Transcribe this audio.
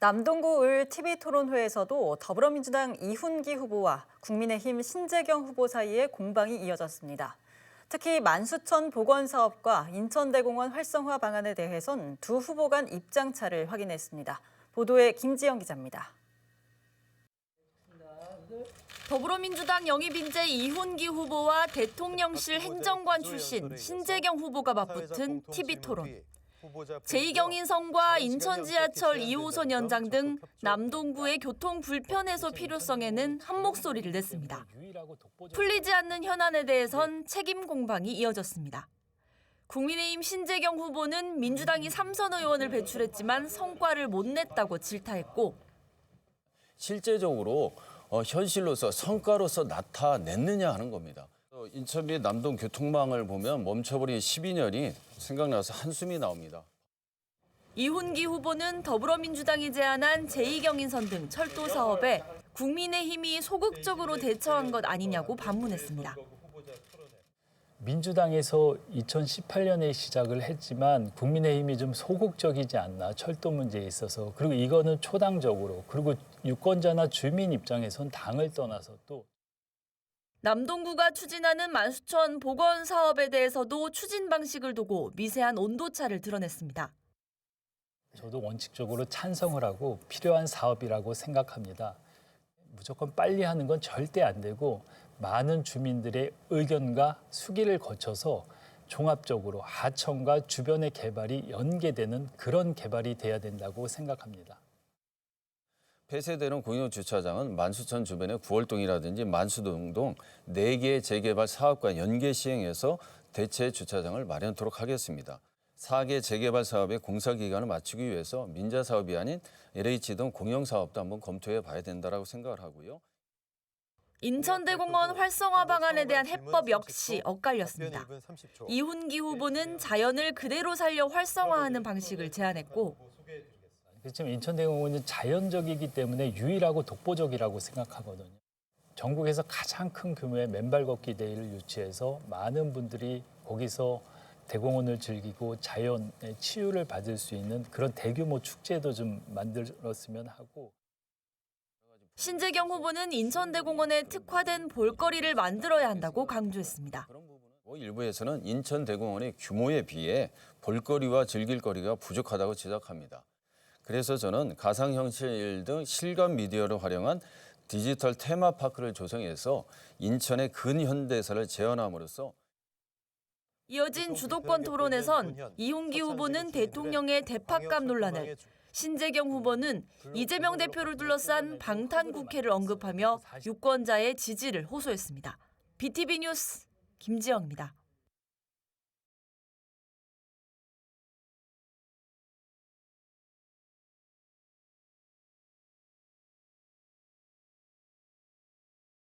남동구 을 TV 토론회에서도 더불어민주당 이훈기 후보와 국민의힘 신재경 후보 사이에 공방이 이어졌습니다. 특히 만수천 보건사업과 인천대공원 활성화 방안에 대해선 두 후보 간 입장차를 확인했습니다. 보도에 김지영 기자입니다. 더불어민주당 영입 인재 이훈기 후보와 대통령실 행정관 출신 신재경 후보가 맞붙은 TV 토론. 제2경인선과 인천 지하철 2호선 연장 등 남동구의 교통 불편 해소 필요성에는 한 목소리를 냈습니다. 풀리지 않는 현안에 대해선 책임 공방이 이어졌습니다. 국민의힘 신재경 후보는 민주당이 삼선 의원을 배출했지만 성과를 못 냈다고 질타했고 실제적으로 어, 현실로서 성과로서 나타냈느냐 하는 겁니다. 어, 인천비 남동 교통망을 보면 멈춰버린 12년이 생각나서 한숨이 나옵니다. 이훈기 후보는 더불어민주당이 제안한 제2경인선 등 철도 사업에 국민의힘이 소극적으로 대처한 것 아니냐고 반문했습니다. 민주당에서 2018년에 시작을 했지만 국민의힘이 좀 소극적이지 않나 철도 문제에 있어서 그리고 이거는 초당적으로 그리고 유권자나 주민 입장에선 당을 떠나서 또 남동구가 추진하는 만수천 보건 사업에 대해서도 추진 방식을 두고 미세한 온도차를 드러냈습니다. 저도 원칙적으로 찬성을 하고 필요한 사업이라고 생각합니다. 무조건 빨리 하는 건 절대 안 되고 많은 주민들의 의견과 수기를 거쳐서 종합적으로 하천과 주변의 개발이 연계되는 그런 개발이 돼야 된다고 생각합니다. 폐쇄되는 공영 주차장은 만수천 주변의 구월동이라든지 만수동 등 4개의 재개발 사업과 연계 시행해서 대체 주차장을 마련토록 하겠습니다. 4개 재개발 사업의 공사 기간을 맞추기 위해서 민자 사업이 아닌 LH 등 공영 사업도 한번 검토해 봐야 된다라고 생각을 하고요. 인천대공원 활성화 방안에 대한 해법 역시 엇갈렸습니다. 이훈기 후보는 자연을 그대로 살려 활성화하는 방식을 제안했고 지만 인천대공원은 자연적이기 때문에 유일하고 독보적이라고 생각하거든요. 전국에서 가장 큰 규모의 맨발 걷기 데이를 유치해서 많은 분들이 거기서 대공원을 즐기고 자연의 치유를 받을 수 있는 그런 대규모 축제도 좀 만들었으면 하고 신재경 후보는 인천대공원에 특화된 볼거리를 만들어야 한다고 강조했습니다. 뭐 일부에서는 인천대공원의 규모에 비해 볼거리와 즐길거리가 부족하다고 지적합니다. 그래서 저는 가상 현실 등 실감 미디어를 활용한 디지털 테마파크를 조성해서 인천의 근현대사를 재현함으로써 이어진 주도권 토론에선 이훈기 후보는 대통령의 대팍감 논란을 신재경 후보는 이재명 대표를 둘러싼 방탄 국회를 언급하며 유권자의 지지를 호소했습니다. BTV 뉴스 김지영입니다.